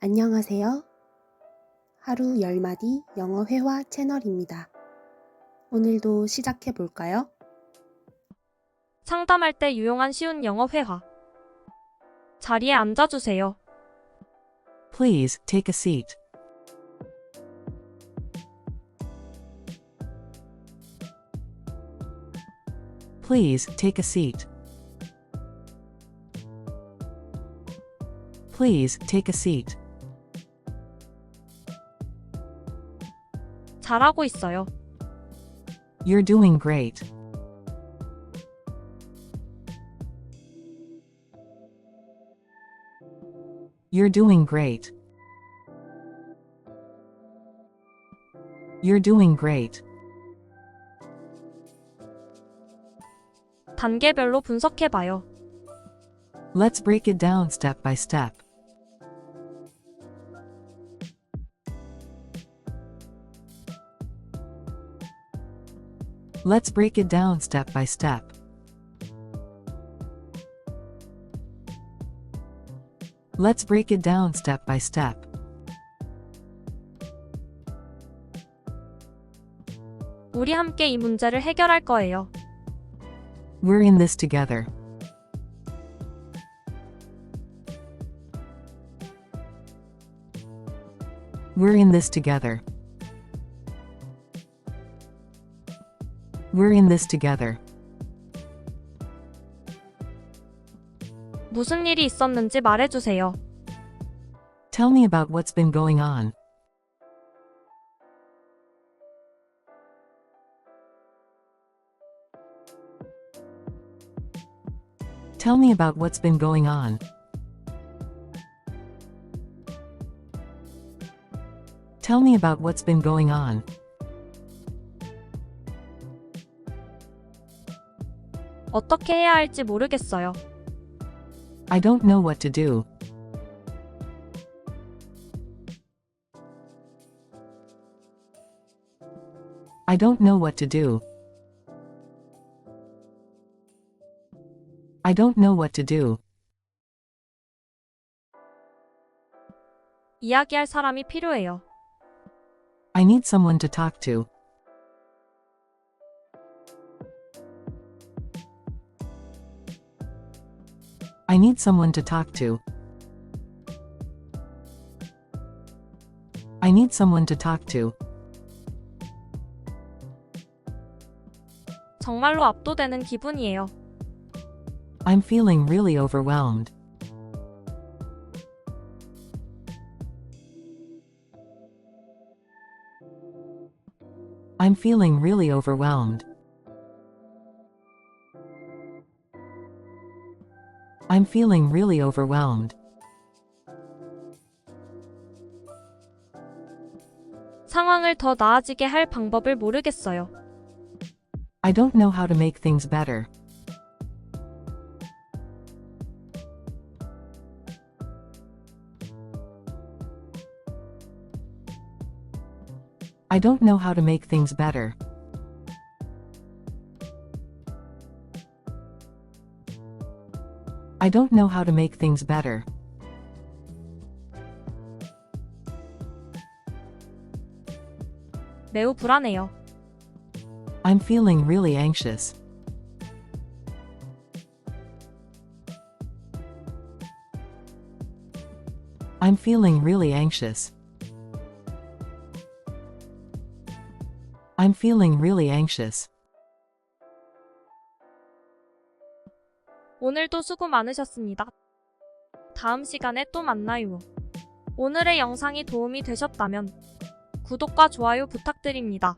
안녕하세요. 하루 10마디 영어 회화 채널입니다. 오늘도 시작해 볼까요? 상담할 때 유용한 쉬운 영어 회화. 자리에 앉아주세요. Please take a seat. Please take a seat. Please take a seat. 잘하고 있어요. You're doing great. You're doing great. You're doing great. 단계별로 분석해봐요. Let's break it down step by step. Let's break it down step by step. Let's break it down step by step. 우리 함께 이 문제를 해결할 거예요. We're in this together. We're in this together. We're in this together. 무슨 일이 있었는지 말해주세요. Tell me about what's been going on. Tell me about what's been going on. Tell me about what's been going on. 어떻게 해야 할지 모르겠어요. I don't know what to do. I don't know what to do. I don't know what to do. 이야기할 사람이 필요해요. I need someone to talk to. I need someone to talk to. I need someone to talk to. 정말로 압도되는 기분이에요. I'm feeling really overwhelmed. I'm feeling really overwhelmed. I'm feeling really overwhelmed. 상황을 더 나아지게 할 방법을 모르겠어요. I don't know how to make things better. I don't know how to make things better. I don't know how to make things better. 매우 불안해요. I'm feeling really anxious. I'm feeling really anxious. I'm feeling really anxious. 오늘도 수고 많으셨습니다. 다음 시간에 또 만나요. 오늘의 영상이 도움이 되셨다면 구독과 좋아요 부탁드립니다.